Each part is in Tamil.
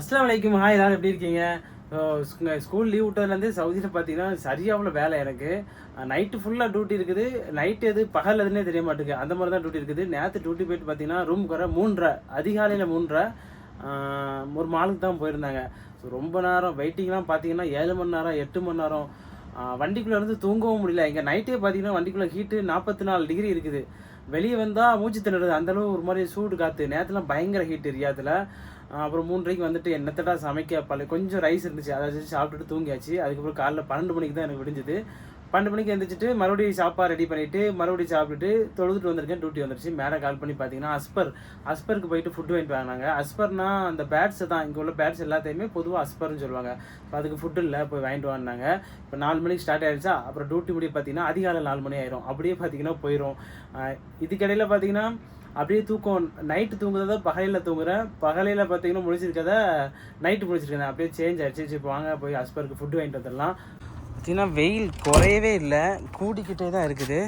அஸ்லாம் வலைக்கும் ஹாய் எல்லாரும் எப்படி இருக்கீங்க? ஸ்கூல் லீவ் விட்டதுலேருந்து சவுதியில் பார்த்தீங்கன்னா சரியாவில் வேலை எனக்கு. நைட்டு ஃபுல்லாக டியூட்டி இருக்குது. நைட்டு எது பகல் எதுனே தெரிய மாட்டேங்குது. அந்த மாதிரி தான் டியூட்டி இருக்குது. நேற்று டியூட்டி போயிட்டு பார்த்தீங்கன்னா ரூமுக்கு குறை மூன்றரை அதிகாலையில் மூன்றரை. ஒரு மாலுக்கு தான் போயிருந்தாங்க. ஸோ ரொம்ப நேரம் வெயிட்டிங்லாம் பார்த்தீங்கன்னா ஏழு மணி நேரம் எட்டு மணி நேரம். வண்டிக்குள்ளே இருந்து தூங்கவும் முடியல. இங்கே நைட்டே பார்த்தீங்கன்னா வண்டிக்குள்ளே ஹீட்டு நாற்பத்தி நாலு டிகிரி இருக்குது. வெளியே வந்தால் மூச்சு திணறுது. அந்தளவு ஒரு மாதிரி சூடு காற்று நேரத்தில் பயங்கர ஹீட் ரியாத்தில் அப்புறம் மூன்றரைக்கு வந்துட்டு என்னத்தடா சமைக்க பல கொஞ்சம் ரைஸ் இருந்துச்சு. அதை வச்சு சாப்பிட்டுட்டு தூங்கியாச்சு. அதுக்கப்புறம் காலைல பன்னெண்டு மணிக்கு தான் எனக்கு விடிஞ்சது. பன்னெண்டு மணிக்கு எழுந்திரிச்சிட்டு மறுபடியும் சாப்பாடு ரெடி பண்ணிவிட்டு மறுபடியும் சாப்பிட்டுட்டு தொழுதுட்டு வந்திருக்கேன். டியூட்டி வந்துருச்சு. மேலே கால் பண்ணி பார்த்தீங்கன்னா அஸ்பர் அஸ்பருக்கு போயிட்டு ஃபுட்டு வாங்கிட்டு வாங்கினாங்க அஸ்பர்னா அந்த பேட்ஸ் தான். இங்கே உள்ள பேட்ஸ் எல்லாத்தையுமே பொதுவாக அஸ்பர்னு சொல்லுவாங்க. இப்போ அதுக்கு ஃபுட்டு இல்லை. போய் வாங்கிட்டு வாங்கினாங்க இப்போ நாலு மணிக்கு ஸ்டார்ட் ஆயிடுச்சா? அப்புறம் டியூட்டி முடிய பார்த்தீங்கன்னா அதிகாலை நாலு மணி ஆயிரும். அப்படியே பார்த்தீங்கன்னா போயிடும் இதுக்கிடையில் பார்த்தீங்கன்னா அப்படியே தூக்கம். நைட்டு தூங்குறத பகலையில் தூங்குறேன். பகலையில் பார்த்தீங்கன்னா முடிச்சிருக்கத நைட்டு முடிச்சிருக்கேன் அப்படியே சேஞ்ச் ஆகிடுச்சு சரி இப்போ வாங்க போய் அஸ்பருக்கு ஃபுட்டு வாங்கிட்டு வந்துடலாம். பார்த்தீங்கன்னா வெயில் குறையவே இல்லை. கூடிக்கிட்டே தான் இருக்குது.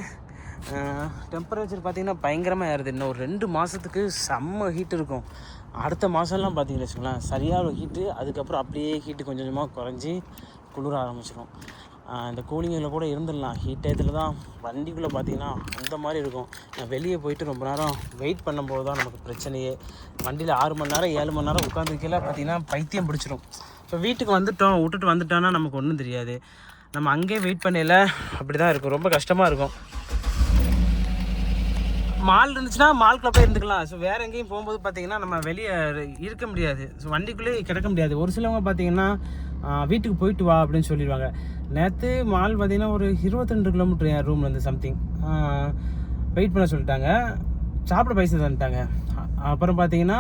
டெம்பரேச்சர் பார்த்தீங்கன்னா பயங்கரமாக ஏறுது. இன்னும் ஒரு ரெண்டு மாதத்துக்கு செம்ம ஹீட் இருக்கும். அடுத்த மாதம்லாம் பார்த்தீங்கன்னு வச்சுக்கோங்களேன் சரியான ஹீட்டு அதுக்கப்புறம் அப்படியே ஹீட்டு கொஞ்சம் கொஞ்சமாக குறைஞ்சி குளிர ஆரம்பிச்சிடும் இந்த கூலிங்கில் கூட இருந்துடலாம். ஹீட் டயத்தில் தான் வண்டிக்குள்ளே பார்த்தீங்கன்னா அந்த மாதிரி இருக்கும். நான் வெளியே போயிட்டு ரொம்ப நேரம் வெயிட் பண்ணும்போது தான் நமக்கு பிரச்சனையே. வண்டியில் ஆறு மணி நேரம் ஏழு மணி நேரம் உட்காந்துருக்கையில பார்த்தீங்கன்னா பைத்தியம் பிடிச்சிரும். இப்போ வீட்டுக்கு வந்துட்டோம் விட்டுட்டு வந்துட்டோன்னா நமக்கு ஒன்றும் தெரியாது. நம்ம அங்கேயே வெயிட் பண்ணையில் அப்படி தான் இருக்கும். ரொம்ப கஷ்டமாக இருக்கும். மால் இருந்துச்சுன்னா மால்குள்ளே போய் இருந்துக்கலாம். ஸோ வேறு எங்கேயும் போகும்போது பார்த்தீங்கன்னா நம்ம வெளியே இருக்க முடியாது. ஸோ வண்டிக்குள்ளேயே கிடக்க முடியாது. ஒரு சிலவங்க பார்த்தீங்கன்னா வீட்டுக்கு போயிட்டு வா அப்படின்னு சொல்லிடுவாங்க. நேற்று மால் பார்த்தீங்கன்னா ஒரு இருபத்தெண்டு கிலோமீட்டர் என் ரூம்லேருந்து சம்திங் வெயிட் பண்ண சொல்லிட்டாங்க. சாப்பிட பைசா தந்துட்டாங்க. அப்புறம் பார்த்தீங்கன்னா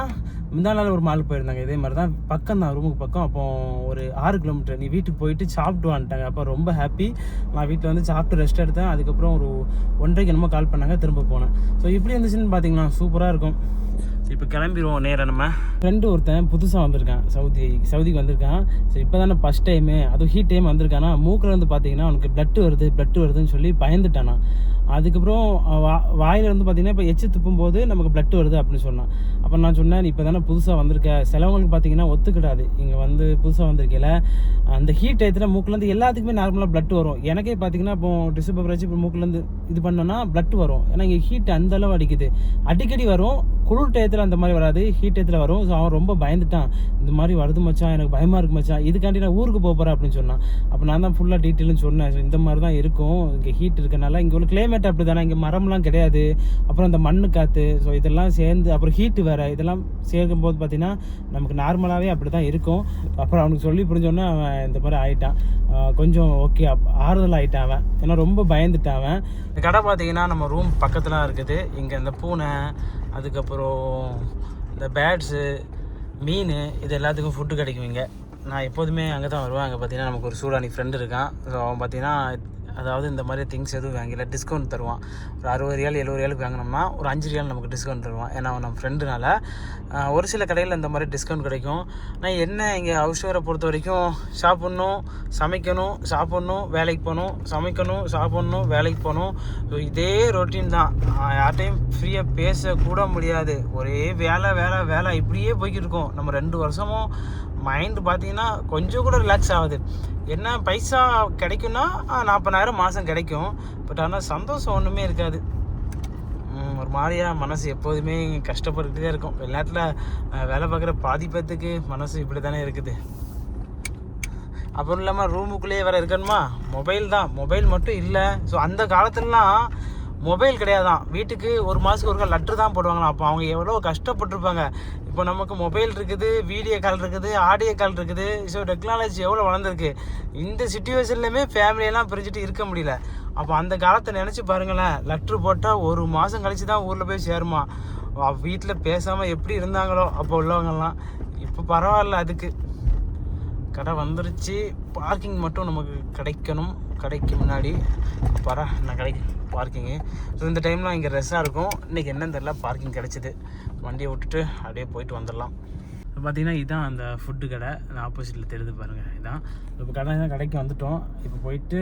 முந்தாளால் ஒரு மால் போயிருந்தாங்க. இதே மாதிரி தான் பக்கம் தான் ரூமுக்கு பக்கம். அப்போ ஒரு ஆறு கிலோமீட்டர் நீ வீட்டுக்கு போயிட்டு சாப்பிட்டு வந்துட்டாங்க அப்போ ரொம்ப ஹாப்பி நான் வீட்டில் வந்து சாப்பிட்டு ரெஸ்ட் எடுத்தேன். அதுக்கப்புறம் ஒரு ஒன்றரைக்கு என்னமோ கால் பண்ணாங்க. திரும்ப போனேன். ஸோ இப்படி இருந்துச்சுன்னு பார்த்தீங்கன்னா சூப்பராக இருக்கும். இப்போ கிளம்பிடுவோம் நேரம் நம்ம. ஃப்ரெண்டு ஒருத்தன் புதுசாக வந்திருக்கான். சவுதி சவுதிக்கு வந்திருக்கான். ஸோ இப்போ தானே ஃபஸ்ட் டைமு அதுவும் ஹீட் டைம் வந்திருக்கானா? மூக்கில் வந்து பார்த்தீங்கன்னா அவனுக்கு ப்ளட் வருது ப்ளட் வருதுன்னு சொல்லி பயந்துட்டானா. அதுக்கப்புறம் வா வாயிலிருந்து பார்த்தீங்கன்னா இப்போ எச்சு துப்பும் போது நமக்கு பிளட் வருது அப்படின்னு சொன்னான். அப்போ நான் சொன்னேன் நீ இப்போ தானே புதுசாக வந்திருக்க. சிலவங்களுக்கு பார்த்தீங்கன்னா ஒத்துக்கிடாது. இங்கே வந்து புதுசாக வந்திருக்கல. அந்த ஹீட் டயத்தில் மூக்குலேருந்து எல்லாத்துக்குமே நார்மலாக பிளட் வரும். எனக்கே பார்த்தீங்கன்னா இப்போ டிஷ்யூ பேப்பர் வச்சு இப்போ மூக்குலேருந்து இது பண்ணோன்னா பிளட் வரும். ஏன்னா இங்கே ஹீட் அந்தளவு அடிக்குது. அடிக்கடி வரும். குளிர் டயத்தில் அந்த மாதிரி வராது. ஹீட் டயத்தில் வரும். ஸோ அவன் ரொம்ப பயந்துட்டான். இந்த மாதிரி வருது மச்சான். எனக்கு பயமாக இருக்கு மச்சான். இதுக்காண்டி நான் ஊருக்கு போக போகிறேன் அப்படின்னு சொன்னான். அப்போ நான் தான் ஃபுல்லாக டீட்டெயிலும் சொன்னேன். இந்த மாதிரி தான் இருக்கும். இங்கே ஹீட் இருக்கனால இங்கே உள்ள கிளைமேட் அப்படி தானே இங்கே மரம்லாம் கிடையாது. அப்புறம் இந்த மண்ணு காற்று ஸோ இதெல்லாம் சேர்ந்து அப்புறம் ஹீட்டு வேறு இதெல்லாம் சேர்க்கும்போது பார்த்திங்கன்னா நமக்கு நார்மலாகவே அப்படி தான் இருக்கும். அப்புறம் அவனுக்கு சொல்லி புரிஞ்சோன்னே அவன் இந்த மாதிரி ஆகிட்டான் கொஞ்சம் ஓகே ஆறுதல் ஆகிட்டான் அவன். ஏன்னா ரொம்ப பயந்துட்டான் அவன். இந்த கடை பார்த்தீங்கன்னா நம்ம ரூம் பக்கத்தில் இருக்குது. இங்கே இந்த பூனை அதுக்கப்புறம் இந்த பேட்ஸு மீன் இது எல்லாத்துக்கும் ஃபுட்டு கிடைக்கும் இங்கே. நான் எப்போதுமே அங்கே தான் வருவேன். அங்கே பார்த்தீங்கன்னா நமக்கு ஒரு சூடானி ஃப்ரெண்டு இருக்கான். ஸோ அவன் பார்த்தீங்கன்னா அதாவது இந்த மாதிரி திங்ஸ் எதுவும் வாங்கல. டிஸ்கவுண்ட் தருவான். ஒரு அறுபது ரியால் எழுபது ரியாலுக்கு வாங்கினோம்னா ஒரு அஞ்சு ரியால் நமக்கு டிஸ்கவுண்ட் தருவான். ஏன்னா நம்ம ஃப்ரெண்டுனால ஒரு சில கடையில் இந்த மாதிரி டிஸ்கவுண்ட் கிடைக்கும். நான் என்ன இங்கே ஹவுஸ் பொறுத்த வரைக்கும் சாப்பிட்ணும் சமைக்கணும் சாப்பிட்ணும் வேலைக்கு போகணும் சமைக்கணும் சாப்பிட்ணும் வேலைக்கு போகணும். ஸோ இதே ரொட்டீன் தான். யார்ட்டையும் யார்கிட்டையும் ஃப்ரீயாக பேசக்கூட முடியாது. ஒரே வேலை வேலை வேலை. இப்படியே போய்கிட்டு இருக்கோம். நம்ம ரெண்டு வருஷமும் மைண்டு பார்த்தீங்கன்னா கொஞ்சம் கூட ரிலாக்ஸ் ஆகுது. என்ன பைசா கிடைக்கும்னா நாற்பதாயிரம் மாதம் கிடைக்கும். பட் ஆனால் சந்தோஷம் ஒன்றுமே இருக்காது. ஒரு மாதிரியாக மனசு எப்போதுமே கஷ்டப்பட்டுகிட்டே இருக்கும். வெளிநாட்டில் வேலை பார்க்குற பாதி பேர்த்துக்கு மனசு இப்படி தானே இருக்குது அப்புறம் இல்லாமல் ரூமுக்குள்ளேயே வேறு இருக்கணுமா? மொபைல் தான். மொபைல் மட்டும் இல்லை. ஸோ அந்த காலத்துலலாம் மொபைல் கிடையாதான் வீட்டுக்கு ஒரு மாதத்துக்கு ஒருக்கா லெட்ரு தான் போடுவாங்களாம். அப்போ அவங்க எவ்வளோ கஷ்டப்பட்டிருப்பாங்க. இப்போ நமக்கு மொபைல் இருக்குது வீடியோ கால் இருக்குது ஆடியோ கால் இருக்குது. ஸோ டெக்னாலஜி எவ்வளோ வளர்ந்துருக்கு. இந்த சுச்சுவேஷன்லையுமே ஃபேமிலியெல்லாம் பிரிச்சுட்டு இருக்க முடியல. அப்போ அந்த காலத்தை நினச்சி பாருங்களேன். லெட்ரு போட்டால் ஒரு மாதம் கழித்து தான் ஊரில் போய் சேருமா? வீட்டில் பேசாமல் எப்படி இருந்தாங்களோ அப்போ உள்ளவங்கெல்லாம். இப்போ பரவாயில்ல அதுக்கு. கடை வந்துருச்சு. பார்க்கிங் மட்டும் நமக்கு கிடைக்கணும். கடைக்கு முன்னாடி பரா நான் கடைக்கு பார்க்கிங்கு ஸோ இந்த டைம்லாம் இங்கே ரெஸ்ஸாக இருக்கும். இன்றைக்கி என்னன்னு தெரில பார்க்கிங் கிடச்சிது. வண்டியை விட்டுட்டு அப்படியே போயிட்டு வந்துடலாம். இப்போ பார்த்தீங்கன்னா இதுதான் அந்த ஃபுட்டு கடை. அந்த ஆப்போசிட்டில் தெரிது பாருங்கள் இதான். இப்போ கடை கடைக்கு வந்துட்டோம். இப்போ போயிட்டு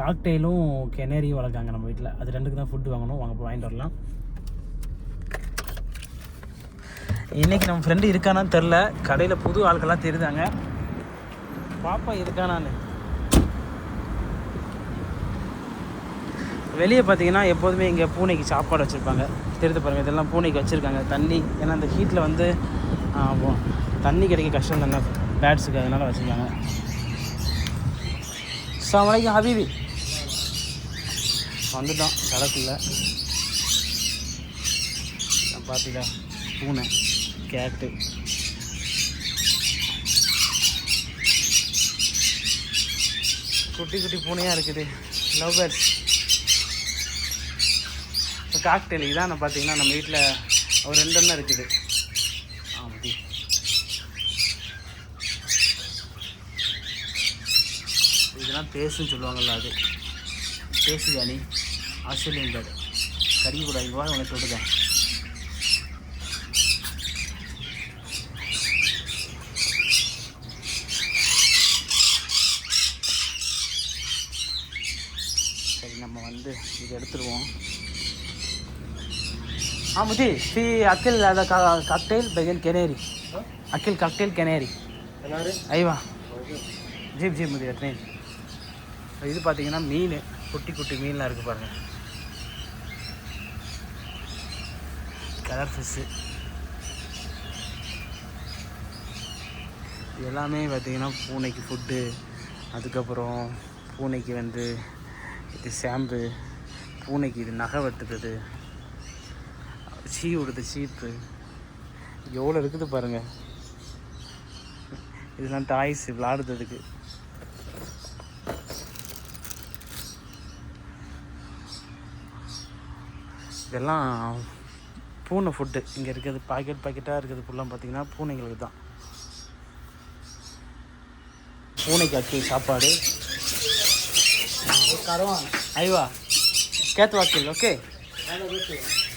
காக்டெயிலும் கெனேரியும் வளர்க்காங்க நம்ம வீட்டில் அது ரெண்டுக்கு தான் ஃபுட்டு வாங்கணும். வாங்க போய் வாங்கிட்டு வரலாம். இன்னைக்கு நம்ம ஃப்ரெண்டு இருக்கானான்னு தெரில கடையில் புது ஆட்கள்லாம் தெரியுதாங்க? பாப்பா இருக்கானான்னு வெளியே பார்த்தீங்கன்னா எப்போதுமே இங்கே பூனைக்கு சாப்பாடு வச்சுருப்பாங்க. தெரிந்து பாருங்கள் இதெல்லாம் பூனைக்கு வச்சுருக்காங்க. தண்ணி ஏன்னா அந்த ஹீட்டில் வந்து தண்ணி கிடைக்க கஷ்டம் தானே. பேட்ஸுக்கு அதனால் வச்சுருக்காங்க. அஸ்ஸலாமு அலைக்கும் ஹபீபி. வந்துட்டோம் கடைக்குள்ள பார்த்தீங்களா பூனை கேட்டு குட்டி குட்டி பூனையாக இருக்குது. லவ் பேர்ட்ஸ் காக்டெயில் இதான் பார்த்தீங்கன்னா நம்ம வீட்டில் ஒரு ரெண்டு எண்ணம் இருக்குது. ஆமாம் இதெல்லாம் பேசுன்னு சொல்லுவாங்கள்ல அது. பேசு அணி ஆஸ்திரேலியன் பேர்டு கறி கூட உனக்கு விட்டுதான் சரி நம்ம வந்து இது எடுத்துருவோம். عمودي في اكل هذا كوكتيل بيجن كناري اكل كوكتيل كناري كناري ايوه جيب جيب مدير இது பார்த்தீங்கன்னா மீன். குட்டி குட்டி மீன்லாம் இருக்குது பாருங்கள் கலர் ஃபிஷ்ஷு எல்லாமே பார்த்தீங்கன்னா பூனைக்கு ஃபுட்டு அதுக்கப்புறம் பூனைக்கு வந்து இது ஷாம்பு. பூனைக்கு இது நகை வெட்டுறது. சீ விடுது சீப்பு. எவ்வளோ இருக்குது பாருங்க. இதெல்லாம் டாய்ஸ் விளாடுறதுக்கு. இதெல்லாம் பூனை ஃபுட்டு இங்கே இருக்கிறது பாக்கெட் பாக்கெட்டாக இருக்கிறது ஃபுல்லாக பார்த்தீங்கன்னா பூனைங்களுக்கு தான். பூனைக்கு அக்கி சாப்பாடு. ஐவா கேத்து வாக்கில் ஓகே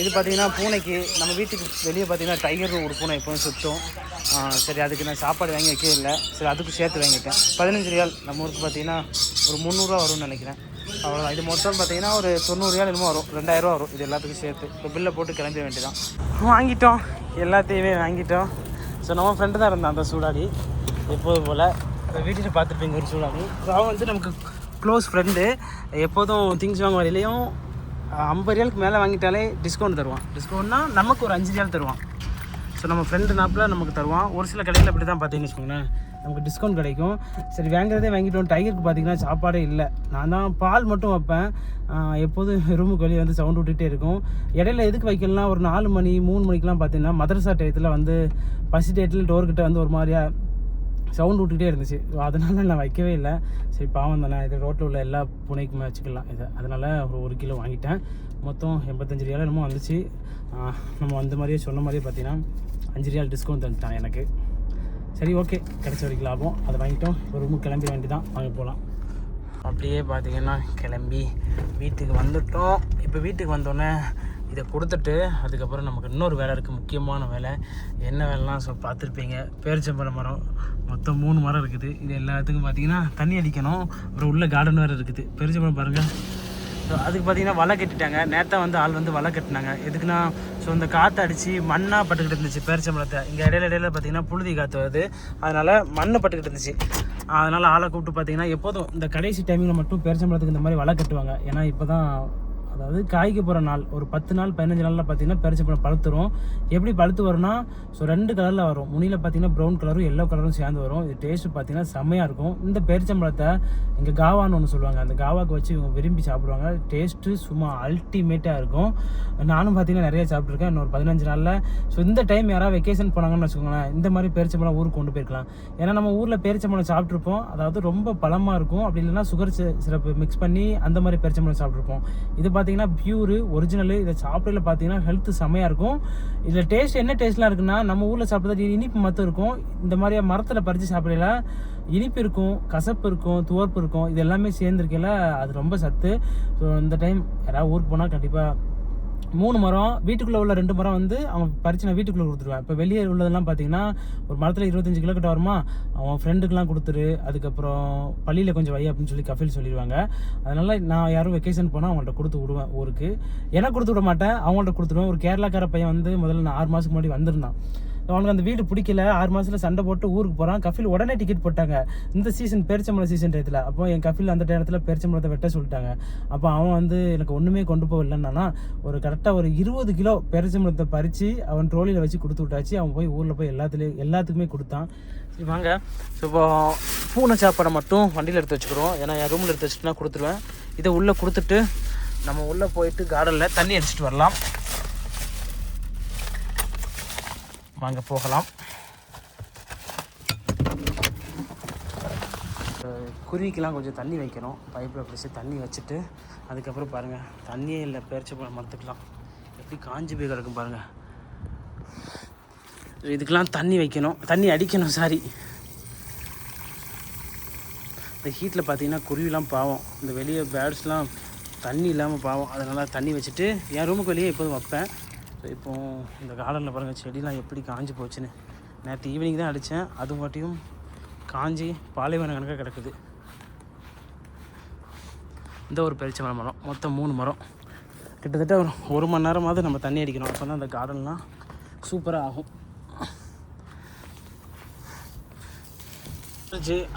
இது பார்த்தீங்கன்னா பூனைக்கு நம்ம வீட்டுக்கு வெளியே பார்த்தீங்கன்னா டைகர் ஒரு பூனை எப்போவும் சுற்றும் சரி அதுக்கு நான் சாப்பாடு வாங்கி வைக்கவே இல்லை. சரி அதுக்கும் சேர்த்து வாங்கிட்டேன். பதினஞ்சு ரியால். நம்ம ஊருக்கு பார்த்தீங்கன்னா ஒரு முந்நூறுரூவா வரும்னு நினைக்கிறேன். அவ்வளோதான் இது மொத்தம் பார்த்தீங்கன்னா ஒரு தொண்ணூறு ரியால் என்னமோ வரும். ரெண்டாயிரரூவா வரும். இது எல்லாத்துக்கும் சேர்த்து. இப்போ பில்லை போட்டு கிளம்ப வேண்டியதான் வாங்கிட்டோம். எல்லாத்தையுமே வாங்கிட்டோம். ஸோ நம்ம ஃப்ரெண்டு தான் இருந்தான் அந்த சூடாடி. எப்போதும் போல். வீட்டில் பார்த்துருப்பீங்க ஒரு சூடாடி. ஸோ அவன் வந்து நமக்கு க்ளோஸ் ஃப்ரெண்டு எப்போதும் திங்ஸ் வாங்க வரையிலையும் ஐம்பது ரியாலுக்கு மேலே வாங்கிட்டாலே டிஸ்கவுண்ட் தருவான். டிஸ்கவுண்ட்னா நமக்கு ஒரு அஞ்சு ரியால் தருவான். ஸோ நம்ம ஃப்ரெண்டு நாப்பில் நமக்கு தருவான். ஒரு சில கடையில் அப்படி தான் பார்த்தீங்கன்னு வச்சுக்கோங்களேன். நமக்கு டிஸ்கவுண்ட் கிடைக்கும். சரி வாங்குறதே வாங்கிட்டோம். டைகருக்கு பார்த்தீங்கன்னா சாப்பாடே இல்லை. நான் தான் பால் மட்டும் வைப்பேன். எப்போதும் ரூமுக்கு வெளியே வந்து சவுண்ட் விட்டுட்டே இருக்கும். இடையில எதுக்கு வைக்கலாம் ஒரு நாலு மணி மூணு மணிக்கெலாம் பார்த்தீங்கன்னா மதரசா டயத்தில் வந்து பசி டேட்டில் டோர்கிட்ட வந்து ஒரு மாதிரியா சவுண்ட் விட்டுக்கிட்டே இருந்துச்சு. அதனால நான் வைக்கவே இல்லை. சரி பாவம் தானே. இது ரோட்டில் உள்ள எல்லா பூனைக்குமே வச்சுக்கலாம். இதை அதனால் ஒரு ஒரு கிலோ வாங்கிட்டேன். மொத்தம் எண்பத்தஞ்சு ரியால் என்னமோ வந்துச்சு. நம்ம அந்த மாதிரியே சொன்ன மாதிரியே பார்த்தீங்கன்னா அஞ்சு ரியால் டிஸ்கவுண்ட் தந்துட்டான் எனக்கு. சரி ஓகே. கிடச்ச வரைக்கும் லாபம். அதை வாங்கிட்டோம். இப்போ ரூமுக்கு கிளம்பி வேண்டி தான் வாங்கி போகலாம் அப்படியே பார்த்தீங்கன்னா கிளம்பி வீட்டுக்கு வந்துட்டோம். இப்போ வீட்டுக்கு வந்தோடனே இதை கொடுத்துட்டு அதுக்கப்புறம் நமக்கு இன்னொரு வேலை இருக்குது முக்கியமான வேலை. என்ன வேலைலாம் ஸோ பார்த்துருப்பீங்க. பேரிச்சம்பழ மரம். மொத்தம் மூணு மரம் இருக்குது. இது எல்லாத்துக்கும் பார்த்தீங்கன்னா தண்ணி அடிக்கணும். அப்புறம் உள்ள கார்டன் வேறு இருக்குது. பேரிச்சம்பழம் பாருங்கள் ஸோ அதுக்கு பார்த்தீங்கன்னா வலை கட்டிட்டாங்க. நேற்று வந்து ஆள் வந்து வலை கட்டினாங்க. எதுக்குன்னா ஸோ இந்த காற்று அடித்து மண்ணாக பட்டுக்கிட்டு இருந்துச்சு பேரிச்சம்பழத்தை. இங்கே இடையில இடையில பார்த்தீங்கன்னா புழுதி காற்று வருது. அதனால் மண்ணை பட்டுக்கிட்டு இருந்துச்சு. அதனால் ஆளை கூப்பிட்டு பார்த்தீங்கன்னா எப்போதும் இந்த கடைசி டைமிங்கில் மட்டும் பேரிச்சம்பழத்துக்கு இந்த மாதிரி வலை கட்டுவாங்க. ஏன்னா இப்போ தான் அதாவது காய்க்க போகிற நாள் ஒரு பத்து நாள் பதினஞ்சு நாளில் பார்த்தீங்கன்னா பெருச்சப்பழம் பழுத்துரும். எப்படி பழுத்து வரும்னா ஸோ ரெண்டு கலரில் வரும். முனியில் பார்த்தீங்கன்னா ப்ரௌன் கலரும் எல்லோ கலரும் சேர்ந்து வரும். இது டேஸ்ட்டு பார்த்தீங்கன்னா செம்மையாக இருக்கும். இந்த பேரிச்சம்பழத்தை இங்கே காவான்னு ஒன்று சொல்லுவாங்க. அந்த காவாக்கு வச்சு இவங்க விரும்பி சாப்பிடுவாங்க. டேஸ்ட்டு சும்மா அல்டிமேட்டாக இருக்கும். நானும் பார்த்தீங்கன்னா நிறைய சாப்பிட்ருக்கேன் இன்னொரு பதினஞ்சு நாளில். ஸோ இந்த டைம் யாராவது வெக்கேஷன் போனாங்கன்னு வச்சுக்கோங்களேன் இந்த மாதிரி பேரிச்சம்பழம் ஊருக்கு கொண்டு போயிருக்கலாம். ஏன்னா நம்ம ஊரில் பேரிச்சம்பழம் சாப்பிட்ருப்போம் அதாவது ரொம்ப பழமாக இருக்கும். அப்படி இல்லைன்னா சுகர் சிறப்பு மிக்ஸ் பண்ணி அந்த மாதிரி பேரிச்சம்பழம் சாப்பிட்ருப்போம் இது பார்த்தீங்கன்னா பியூரு ஒரிஜினலு இதை சாப்பிடல பார்த்தீங்கன்னா ஹெல்த் செம்மையாக இருக்கும். இதில் டேஸ்ட் என்ன டேஸ்ட்லாம் இருக்குன்னா நம்ம ஊரில் சாப்பிட்றது இனிப்பு மட்டும் இருக்கும். இந்த மாதிரியாக மரத்தில் பறித்து சாப்பிடல இனிப்பு இருக்கும் கசப்பு இருக்கும் துவர்ப்பு இருக்கும். இது எல்லாமே சேர்ந்துருக்கையில அது ரொம்ப சத்து. ஸோ இந்த டைம் யாராவது ஊருக்கு போனால் கண்டிப்பாக மூணு மரம் வீட்டுக்குள்ளே உள்ள ரெண்டு மரம் வந்து அவன் பறிச்சு நான் வீட்டுக்குள்ளே கொடுத்துருவேன். இப்போ வெளியே உள்ளதெல்லாம் பார்த்தீங்கன்னா ஒரு மரத்தில் இருபத்தஞ்சு கிலோ கிட்ட வருமா அவன் ஃப்ரெண்டுக்கெலாம் கொடுத்துரு அதுக்கப்புறம் பள்ளியில் கொஞ்சம் வை அப்படின்னு சொல்லி கஃபில் சொல்லிடுவாங்க. அதனால் நான் யாரும் வெக்கேஷன் போனால் அவங்கள்ட்ட கொடுத்து விடுவேன் ஊருக்கு. எனக்கு கொடுத்து விட மாட்டேன் அவங்கள்ட்ட கொடுத்துருவேன். ஒரு கேரளாக்கார பையன் வந்து முதல்ல நான் ஆறு மாதத்துக்கு முன்னாடி வந்திருந்தான். அவனுக்கு அந்த வீடு பிடிக்கல. ஆறு மாதத்தில் சண்டை போட்டு ஊருக்கு போகிறான் கஃபில் உடனே டிக்கெட் போட்டாங்க. இந்த சீசன் பேரிச்சம்பளம் சீசன் டயத்தில் அப்போ என் கஃபில் அந்த நேரத்தில் பேரிச்சம்பளத்தை வெட்ட சொல்லிட்டாங்க. அப்போ அவன் வந்து எனக்கு ஒன்றுமே கொண்டு போகலன்னா ஒரு கரெக்டாக ஒரு இருபது கிலோ பேரிச்சம்பளத்தை பறித்து அவன் ட்ரோலியில் வச்சு கொடுத்து விட்டாச்சு. அவன் போய் ஊரில் போய் எல்லாத்துலேயும் எல்லாத்துக்குமே கொடுத்தான். சரி வாங்க. ஸோ இப்போ பூனை சாப்பாடை மட்டும் வண்டியில் எடுத்து வச்சுக்கிறோம். ஏன்னா என் ரூமில் எடுத்து வச்சுட்டுனா கொடுத்துருவேன். இதை உள்ளே கொடுத்துட்டு நம்ம உள்ளே போயிட்டு கார்டனில் தண்ணி அடிச்சிட்டு வரலாம். வாங்க போகலாம். குருவிக்கெலாம் கொஞ்சம் தண்ணி வைக்கணும். பைப்பில் பிடிச்சி தண்ணி வச்சுட்டு அதுக்கப்புறம் பாருங்கள் தண்ணியே இல்லை பேரிச்சு பழம் மரத்துக்கெலாம் எப்படி காஞ்சி போய் கிடக்கும் பாருங்கள் இதுக்கெலாம் தண்ணி வைக்கணும். தண்ணி அடிக்கணும் சாரி இந்த ஹீட்டில் பார்த்தீங்கன்னா குருவிலாம் பாவம். இந்த வெளியே பேர்ட்ஸ்லாம் தண்ணி இல்லாமல் பாவம். அதனால் தண்ணி வச்சுட்டு என் ரூமுக்கு வெளியே எப்போதும் வைப்பேன். இப்போ இந்த கார்டனில் பாருங்கள் செடிலாம் எப்படி காஞ்சி போச்சுன்னு. நேற்று ஈவினிங் தான் அடித்தேன் அது மட்டும் காஞ்சி பாலைவன கணக்காக கிடக்குது. இந்த ஒரு பெருச்ச மரம். மரம் மொத்தம் மூணு மரம். கிட்டத்தட்ட ஒரு ஒரு மணி நேரமாவது நம்ம தண்ணி அடிக்கணும். அப்போ தான் அந்த கார்டன்லாம் சூப்பராக ஆகும்.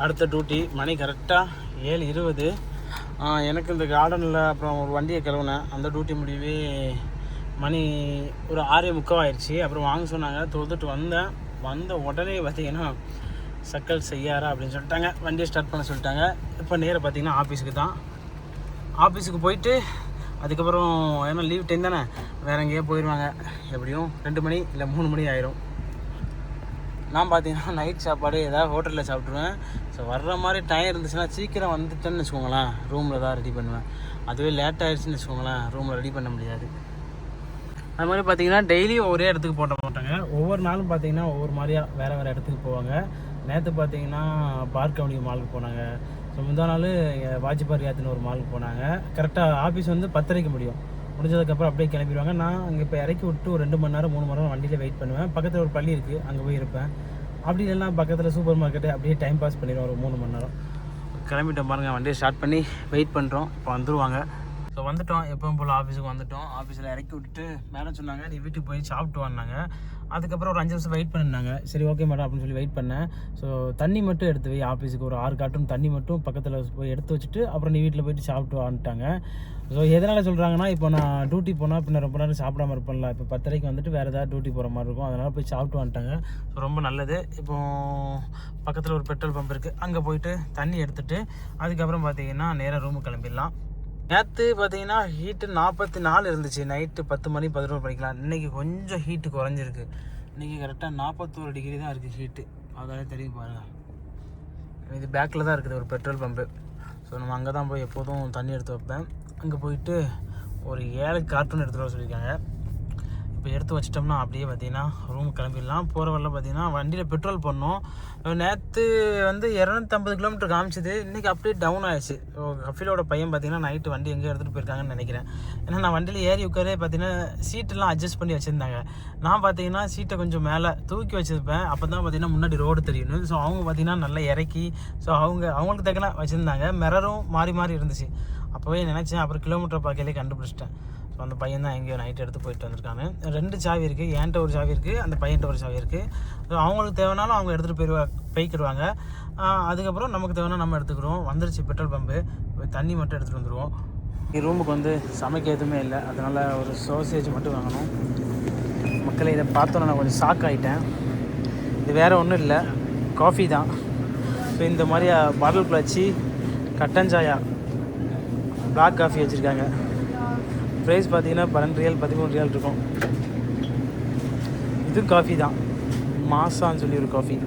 அடுத்த டியூட்டி மணி கரெக்டாக ஏழு இருபது. எனக்கு இந்த கார்டனில் அப்புறம் ஒரு வண்டியை கிளவுனேன். அந்த டியூட்டி முடிவே மணி ஒரு ஆறே முக்கால் ஆயிடுச்சு. அப்புறம் வாங்க சொன்னாங்க. தொழுதுட்டு வந்தேன். வந்த உடனே பார்த்தீங்கன்னா சக்கல் செய்யாரா அப்படின்னு சொல்லிட்டாங்க. வண்டியை ஸ்டார்ட் பண்ண சொல்லிட்டாங்க. இப்போ நேராக பார்த்தீங்கன்னா ஆஃபீஸுக்கு தான். ஆஃபீஸுக்கு போயிட்டு அதுக்கப்புறம் ஏன்னா லீவ் டைம் தானே. வேறு எங்கேயோ போயிடுவாங்க எப்படியும் ரெண்டு மணி இல்லை மூணு மணி ஆயிரும். நான் பார்த்தீங்கன்னா நைட் சாப்பாடு ஏதாவது ஹோட்டலில் சாப்பிட்ருவேன் ஸோ வர்ற மாதிரி டைம் இருந்துச்சுன்னா சீக்கிரம் வந்துட்டேன்னு வச்சுக்கோங்களேன். ரூமில் தான் ரெடி பண்ணுவேன். அதுவே லேட் ஆயிடுச்சுன்னு வச்சுக்கோங்களேன். ரூமில் ரெடி பண்ண முடியாது. அது மாதிரி பார்த்தீங்கன்னா டெய்லியும் ஒரே இடத்துக்கு போட மாட்டாங்க. ஒவ்வொரு நாளும் பார்த்தீங்கன்னா ஒவ்வொரு மாதிரியாக வேறு வேறு இடத்துக்கு போவாங்க. நேற்று பார்த்தீங்கன்னா பார்க் அவனிக்கு மாலுக்கு போனாங்க. ஸோ முந்தா நாள் வாஜ்பாய் யாத்தின்னு ஒரு மாலுக்கு போனாங்க. கரெக்டாக ஆஃபீஸ் வந்து பத்தரைக்கு முடியும். முடிஞ்சதுக்கப்புறம் அப்படியே கிளம்பிடுவாங்க. நான் அங்கே இப்போ இறக்கி விட்டு ஒரு ரெண்டு மணி நேரம் மூணு மணி நேரம் வண்டியில் வெயிட் பண்ணுவேன். பக்கத்தில் ஒரு பள்ளி இருக்குது அங்கே போய் இருப்பேன். அப்படி இல்லைன்னா பக்கத்தில் சூப்பர் மார்க்கெட்டு அப்படியே டைம் பாஸ் பண்ணிடுவோம் ஒரு மூணு மணி நேரம். கிளம்பிட்டோம் பாருங்கள் வண்டியை ஸ்டார்ட் பண்ணி வெயிட் பண்ணுறோம் இப்போ வந்துடுவாங்க ஸோ வந்துட்டோம். எப்பவும் போல் ஆஃபீஸுக்கு வந்துட்டோம். ஆஃபீஸில் இறக்கி விட்டுட்டு மேலே சொன்னாங்க நீ வீட்டுக்கு போய் சாப்பிட்டு வந்தாங்க அதுக்கப்புறம் ஒரு அஞ்சு நிமிஷம் வெயிட் பண்ணிருந்தாங்க. சரி ஓகே மேடம் அப்படின்னு சொல்லி வெயிட் பண்ணேன். ஸோ தண்ணி மட்டும் எடுத்து வை. ஆஃபீஸுக்கு ஒரு ஆறு காட்டும் தண்ணி மட்டும் பக்கத்தில் போய் எடுத்து வச்சுட்டு அப்புறம் நீ வீட்டில் போயிட்டு சாப்பிட்டு வந்துட்டாங்க ஸோ எதனால் சொல்கிறாங்கன்னா இப்போ நான் டியூட்டி போனால் பின்ன ரொம்ப நேரம் சாப்பிடாம இருப்பேன்ல. இப்போ பத்தரைக்கு வந்துட்டு வேறு ஏதாவது டியூட்டி போகிற மாதிரி இருக்கும். அதனால் போய் சாப்பிட்டு வந்துட்டாங்க ஸோ ரொம்ப நல்லது. இப்போ பக்கத்தில் ஒரு பெட்ரோல் பம்ப் இருக்குது அங்கே போயிட்டு தண்ணி எடுத்துகிட்டு அதுக்கப்புறம் பார்த்தீங்கன்னா நேராக ரூமுக்கு கிளம்பிடலாம். நேற்று பார்த்தீங்கன்னா ஹீட்டு நாற்பத்தி நாலு இருந்துச்சு. நைட்டு பத்து மணி பதினோரு மணிக்கெலாம் இன்றைக்கி கொஞ்சம் ஹீட்டு குறைஞ்சிருக்கு. இன்றைக்கி கரெக்டாக நாற்பத்தோரு டிகிரி தான் இருக்குது ஹீட்டு அதாலே தெரியும் பாருங்கள் இது பேக்கில் தான் இருக்குது ஒரு பெட்ரோல் பம்பு ஸோ நம்ம அங்கே தான் போய் எப்போதும் தண்ணி எடுத்து வைப்பேன். அங்கே போயிட்டு ஒரு ஏழு கார்ட்டூன் எடுத்துகிட்டு வர சொல்லியிருக்காங்க. இப்போ எடுத்து வச்சிட்டோம்னா அப்படியே பார்த்தீங்கன்னா ரூம் கிளம்பிடலாம். போகிற வரல பார்த்தீங்கன்னா வண்டியில் பெட்ரோல் பண்ணோம் நேற்று வந்து இரநூத்தம்பது கிலோமீட்டர் காமிச்சது. இன்றைக்கி அப்படியே டவுன் ஆயிடுச்சு. ஸோ கஃபிலோட பையன் பார்த்தீங்கன்னா நைட்டு வண்டி எங்கே எடுத்துகிட்டு போயிருக்காங்கன்னு நினைக்கிறேன். ஏன்னா நான் வண்டியில் ஏறி உட்காரே பார்த்தீங்கன்னா சீட்டெல்லாம் அட்ஜஸ்ட் பண்ணி வச்சுருந்தாங்க. நான் பார்த்தீங்கன்னா சீட்டை கொஞ்சம் மேலே தூக்கி வச்சுருப்பேன். அப்போ தான் பார்த்தீங்கன்னா முன்னாடி ரோடு தெரியணும் ஸோ அவங்க பார்த்தீங்கன்னா நல்லா இறக்கி ஸோ அவங்க அவங்களுக்கு தக்கன வச்சுருந்தாங்க. மிரரும் மாறி மாறி இருந்துச்சு. அப்போவே நினச்சேன் அப்புறம் கிலோமீட்டர் பார்க்கலே கண்டுபிடிச்சிட்டேன். ஸோ அந்த பையன் தான் எங்கேயோ நைட் எடுத்து போயிட்டு வந்திருக்காங்க ரெண்டு சாவி இருக்குது என்கிட்ட ஒரு சாவி இருக்குது அந்த பையன்கிட்ட ஒரு சாவி இருக்குது ஸோ அவங்களுக்கு தேவைனாலும் அவங்க எடுத்துகிட்டு போயிடுவா போய்க்கிடுவாங்க அதுக்கப்புறம் நமக்கு தேவைன்னா நம்ம எடுத்துக்கிறோம். வந்துருச்சு பெட்ரோல் பம்பு தண்ணி மட்டும் எடுத்துகிட்டு வந்துடுவோம் ரூமுக்கு வந்து சமைக்க எதுவுமே இல்லை. அதனால் ஒரு சோசேஜ் மட்டும் வாங்கணும். மக்களை இதை பார்த்தோன்னே நான் கொஞ்சம் ஷாக் ஆகிட்டேன் இது வேறு ஒன்றும் இல்லை. காஃபி தான். ஸோ இந்த மாதிரி பாட்டில் குழச்சி கட்டஞ்சாயா பிளாக் காஃபி வச்சுருக்காங்க. ப்ரைஸ் பார்த்தீங்கன்னா பன்னெண்டு ரியால் பதிமூணு ரியால் இருக்கும். இது காஃபி தான். மாசான்னு சொல்லி ஒரு காஃபி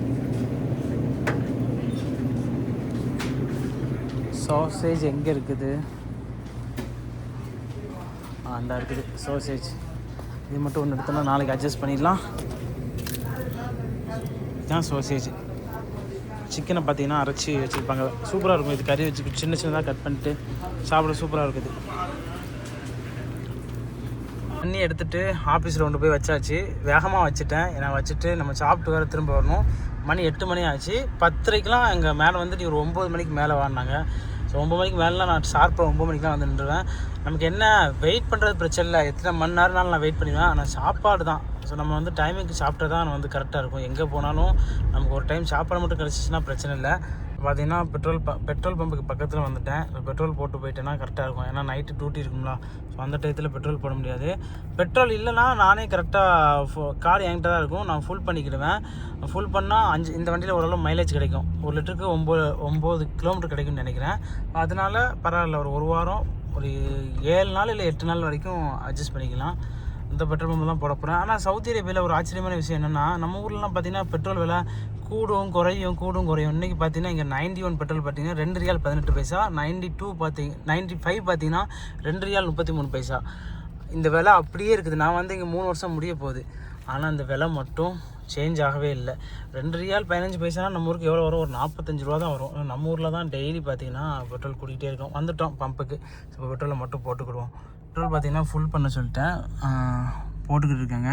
சாசேஜ் எங்கே இருக்குது? அந்த இருக்குது. சோசேஜ் இது மட்டும் ஒன்று எடுத்தோம்னா நாளைக்கு அட்ஜஸ்ட் பண்ணிடலாம். இதுதான் சோசேஜ் சிக்கனை பார்த்தீங்கன்னா அரைச்சி வச்சுருப்பாங்க. சூப்பராக இருக்கும். இது கறி வச்சு சின்ன சின்னதாக கட் பண்ணிட்டு சாப்பிட சூப்பராக இருக்குது. தண்ணி எடுத்துட்டு ஆஃபீஸில் கொண்டு போய் வச்சாச்சு. வேகமாக வச்சுட்டேன். ஏன்னா வச்சுட்டு நம்ம சாப்பிட்டு வேறு திரும்ப வரணும். மணி எட்டு மணி ஆச்சு. பத்தரைக்கெலாம் எங்கள் மேலே வந்துட்டு ஒரு ஒம்பது மணிக்கு மேலே வாடினாங்க ஸோ ஒம்பது மணிக்கு மேலாம் நான் ஷார்ப்பாக ஒம்பது மணிக்கு தான் வந்து நின்றுவேன். நமக்கு என்ன வெயிட் பண்ணுறது பிரச்சனை இல்லை. எத்தனை மணி நேரம்னாலும் நான் வெயிட் பண்ணிடுவேன். ஆனால் சாப்பாடு தான். ஸோ நம்ம வந்து டைமிங்க்கு சாப்பிட்டா தான் வந்து கரெக்டாக இருக்கும். எங்கே போனாலும் நமக்கு ஒரு டைம் சாப்பாடு மட்டும் கிடச்சிச்சின்னா பிரச்சனை இல்லை. பார்த்தீங்கன்னா பெட்ரோல் ப பெட்ரோல் பம்புக்கு பக்கத்தில் வந்துட்டேன். இப்போ பெட்ரோல் போட்டு போயிட்டேன்னா கரெக்டாக இருக்கும். ஏன்னா நைட்டு டியூட்டி இருக்கும்ல. ஸோ அந்த டயத்தில் பெட்ரோல் போட முடியாது. பெட்ரோல் இல்லைன்னா நானே கரெக்டாக கார் என்கிட்ட தான் இருக்கும். நான் ஃபுல் பண்ணிக்கிடுவேன். ஃபுல் பண்ணால் அஞ்சு இந்த வண்டியில் ஓரளவு மைலேஜ் கிடைக்கும். ஒரு லிட்டருக்கு ஒம்பது ஒம்பது கிலோமீட்டர் கிடைக்கும்னு நினைக்கிறேன். அதனால பரவாயில்ல. ஒரு ஒரு வாரம் ஒரு ஏழு நாள் இல்லை எட்டு நாள் வரைக்கும் அட்ஜஸ்ட் பண்ணிக்கலாம். இந்த பெட்ரோல் பம்பு தான் போட போகிறேன் ஆனால் சவுதி அரேபியாவில் ஒரு ஆச்சரியமான விஷயம் என்னென்னா நம்ம ஊர்லலாம் பார்த்தீங்கன்னா பெட்ரோல் விலை கூடும் குறையும் கூடும் குறையும். இன்றைக்கி பார்த்தீங்கன்னா இங்கே நைன்டி ஒன் பெட்ரோல் பார்த்தீங்கன்னா ரெண்டு ரியால் பதினெட்டு பைசா நைன்டி டூ பார்த்தீங்க நைன்டி ஃபைவ் பார்த்தீங்கன்னா ரெண்டு ரியால் முப்பத்தி மூணு பைசா. இந்த விலை அப்படியே இருக்குது. நான் வந்து இங்கே மூணு வருஷம் முடிய போகுது. ஆனால் அந்த விலை மட்டும் சேஞ்ச் ஆகவே இல்லை. ரெண்டு ரியால் பதினஞ்சு பைசானா நம்ம ஊருக்கு எவ்வளோ வரும்? ஒரு நாற்பத்தஞ்சு ரூபா தான் வரும். நம்ம ஊரில் தான் டெய்லி பார்த்தீங்கன்னா பெட்ரோல் கூட்டிகிட்டே இருக்கோம். வந்துட்டோம் பம்புக்கு. இப்போ பெட்ரோலை மட்டும் போட்டுக்கிடுவோம். பெட்ரோல் பார்த்தீங்கன்னா ஃபுல் பண்ண சொல்லிட்டேன். போட்டுக்கிட்டு இருக்கேங்க.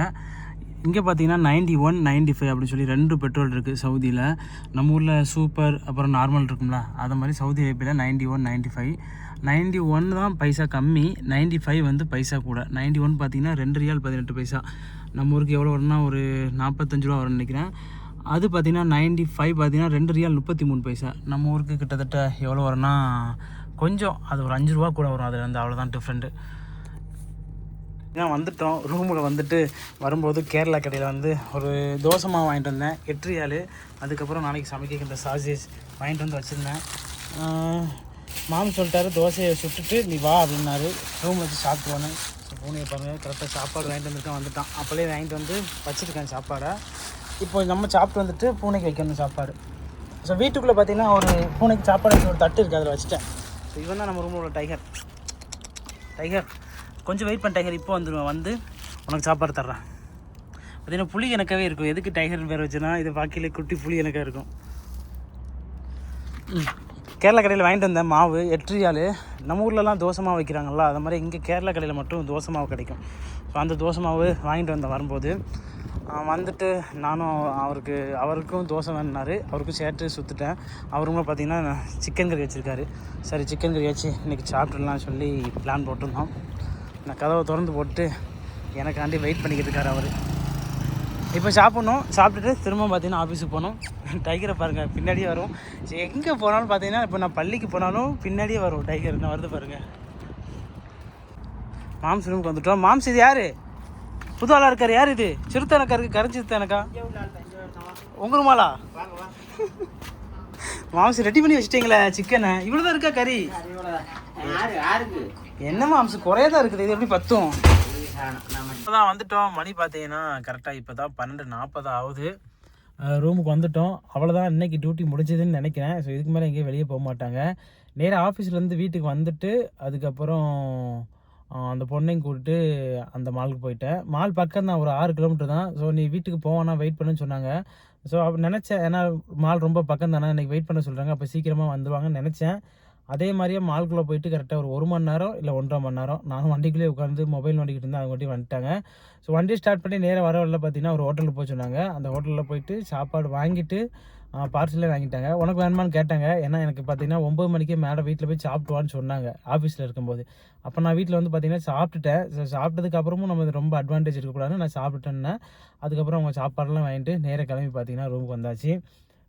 இங்கே பார்த்தீங்கன்னா நைன்டி ஒன் நைன்டி ஃபைவ் அப்படின்னு சொல்லி ரெண்டு பெட்ரோல் இருக்குது சவுதியில். நம்ம ஊரில் சூப்பர் அப்புறம் நார்மல் இருக்கும்ல. அது மாதிரி சவுதி அரேபியாவில் ninety one ninety five ninety one தான் பைசா கம்மி. நைன்டி ஃபைவ் வந்து பைசா கூட. நைன்டி ஒன் பார்த்தீங்கன்னா ரெண்டு ரியால் பதினெட்டு பைசா. நம்ம ஊருக்கு எவ்வளோ வரும்னா ஒரு நாற்பத்தஞ்சு ரூபா வரும்னு நினைக்கிறேன். அது பார்த்தீங்கன்னா நைன்டி ஃபைவ் பார்த்தீங்கன்னா ரெண்டு ரியால் முப்பத்தி மூணு பைசா. நம்ம ஊருக்கு கிட்டத்தட்ட எவ்வளோ வரும்னா கொஞ்சம் அது ஒரு அஞ்சு ரூபா கூட வரும். அதில் வந்து அவ்வளோதான் டிஃப்ரெண்ட்டு ஏன்னா வந்துட்டோம் ரூமில் வந்துட்டு வரும்போது கேரளா கடையில் வந்து ஒரு தோசை மாவு வாங்கிட்டு வந்தேன் எட்ரியால். அதுக்கப்புறம் நாளைக்கு சமைக்க இந்த சாசேஜ் வாங்கிட்டு வந்து வச்சுருந்தேன். மாமி சொல்லிட்டாரு தோசையை சுட்டுட்டு நீ வா அப்படின்னாரு. ரூமில் வச்சு சாப்பிட்டு பூனையை பாருங்கள் கரெக்டாக சாப்பாடு வாங்கிட்டு வந்திருக்கேன் வந்துட்டான். அப்போலே வாங்கிட்டு வந்து வச்சுருக்கேன் சாப்பாடை. இப்போ நம்ம சாப்பிட்டு வந்துட்டு பூனைக்கு வைக்கணும் சாப்பாடு. ஸோ வீட்டுக்குள்ளே பார்த்தீங்கன்னா ஒரு பூனைக்கு சாப்பாடு ஒரு தட்டு இருக்குது அதில் வச்சுட்டேன். ஸோ இவன் தான் நம்ம ரூமில் டைகர் டைகர் கொஞ்சம் வெயிட் பண்ண டைகர் இப்போ வந்துடுவேன் வந்து உனக்கு சாப்பாடு தர்றேன். பார்த்தீங்கன்னா புளி எனக்காகவே இருக்கும். எதுக்கு டைகர் பேர் வச்சுன்னா இது பாக்கியில் குட்டி புளி எனக்காக இருக்கும். கேரளா கடையில் வாங்கிட்டு வந்தேன் மாவு எட்ரியால் நம்ம ஊர்லலாம் தோசை மாவு வைக்கிறாங்கல்ல அது மாதிரி இங்கே கேரளா கடையில் மட்டும் தோசை மாவு கிடைக்கும். ஸோ அந்த தோசை மாவு வாங்கிட்டு வந்தேன் வரும்போது வந்துட்டு நானும் அவருக்கு அவருக்கும் தோசை வேணுனாரு அவருக்கும் சேர்த்து சுற்றுட்டேன் அவருமே பார்த்தீங்கன்னா சிக்கன் கறி வச்சுருக்காரு. சரி சிக்கன் கறி வச்சு இன்றைக்கி சாப்பிட்றலாம் சொல்லி பிளான் போட்டிருந்தோம். நான் கதவை திறந்து போட்டு எனக்காண்டி வெயிட் பண்ணிக்கிட்டு இருக்காரு அவர். இப்போ சாப்பிட்ணும் சாப்பிட்டுட்டு திரும்ப பார்த்தீங்கன்னா ஆஃபீஸுக்கு போகணும். டைகரை பாருங்கள் பின்னாடியே வரும் சரி எங்கே போனாலும் பார்த்தீங்கன்னா இப்போ நான் பள்ளிக்கு போனாலும் பின்னாடியே வரும் டைகர் நான் வருது பாருங்கள் மாம்ஸ் ரூமுக்கு வந்துட்டோம். மாம்ஸ் இது யார்? புது ஆளாக இருக்கார். யார் இது? சிறுத்தனக்கா இருக்குது கரைஞ்சி சிறுத்தனக்கா உங்க மாம்ஸ் ரெடி பண்ணி வச்சுட்டீங்களே சிக்கனை இவ்வளோ தான் இருக்கா கறி? என்ன மாம்சம் குறைய தான் இருக்குது. இது எப்படி பத்தும்? இப்போதான் வந்துட்டோம். மணி பார்த்தீங்கன்னா கரெக்டாக இப்போ தான் பன்னெண்டு நாற்பது ஆகுது. ரூமுக்கு வந்துட்டோம். அவ்வளோதான் இன்னைக்கு டியூட்டி முடிஞ்சதுன்னு நினைக்கிறேன். ஸோ இதுக்கு மேலே எங்கேயும் வெளியே போக மாட்டாங்க. நேராக ஆஃபீஸ்லேருந்து வீட்டுக்கு வந்துட்டு அதுக்கப்புறம் அந்த பொண்ணையும் கூப்பிட்டு அந்த மாலுக்கு போயிட்டேன். மால் பக்கம் தான். ஒரு ஆறு கிலோமீட்டர் தான். ஸோ நீ வீட்டுக்கு போவானா வெயிட் பண்ணுன்னு சொன்னாங்க. ஸோ அப்போ நினச்சேன். ஏன்னா மால் ரொம்ப பக்கம் தானே இன்றைக்கி வெயிட் பண்ண சொல்கிறாங்க அப்போ சீக்கிரமாக வந்துடுவாங்கன்னு நினச்சேன். அதே மாதிரியே மால்குள்ளே போயிட்டு கரெக்டாக ஒரு ஒரு மணி நேரம் இல்லை ஒன்றரை மணி நேரம் நானும் வண்டிக்குள்ளேயே உட்காந்து மொபைல் வண்டிக்கிட்டு இருந்தேன் அவங்க வண்டி வந்துட்டாங்க. ஸோ வண்டி ஸ்டார்ட் பண்ணி நேராக வர வரல பார்த்தீங்கன்னா ஒரு ஹோட்டலுக்கு போய் சொன்னாங்க. அந்த ஹோட்டலில் போயிட்டு சாப்பாடு வாங்கிட்டு பார்சலே வாங்கிட்டாங்க. உனக்கு வேணுமான்னு கேட்டாங்க. ஏன்னா எனக்கு பார்த்தீங்கன்னா ஒம்பது மணிக்கே மேலே வீட்டில் போய் சாப்பிட்டுவான்னு சொன்னாங்க ஆஃபீஸில் இருக்கும்போது. அப்போ நான் வீட்டில் வந்து பார்த்தீங்கன்னா சாப்பிட்டுட்டேன். ஸோ சாப்பிட்டதுக்கப்புறமும் நம்ம ரொம்ப அட்வான்டேஜ் இருக்கக்கூடாதுன்னு நான் சாப்பிட்டேன்னே அதுக்கப்புறம் அவங்க சாப்பாடெல்லாம் வாங்கிட்டு நேராக கிளம்பி பார்த்தீங்கன்னா ரூமுக்கு வந்தாச்சு.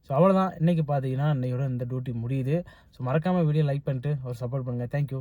ஸோ அவ்வளோதான் இன்றைக்கி பார்த்தீங்கன்னா இன்றைக்கோட இந்த டியூட்டி முடியுது. ஸோ மறக்காமல் வீடியோ லைக் பண்ணிட்டு ஒரு சப்போர்ட் பண்ணுங்கள் தேங்க்யூ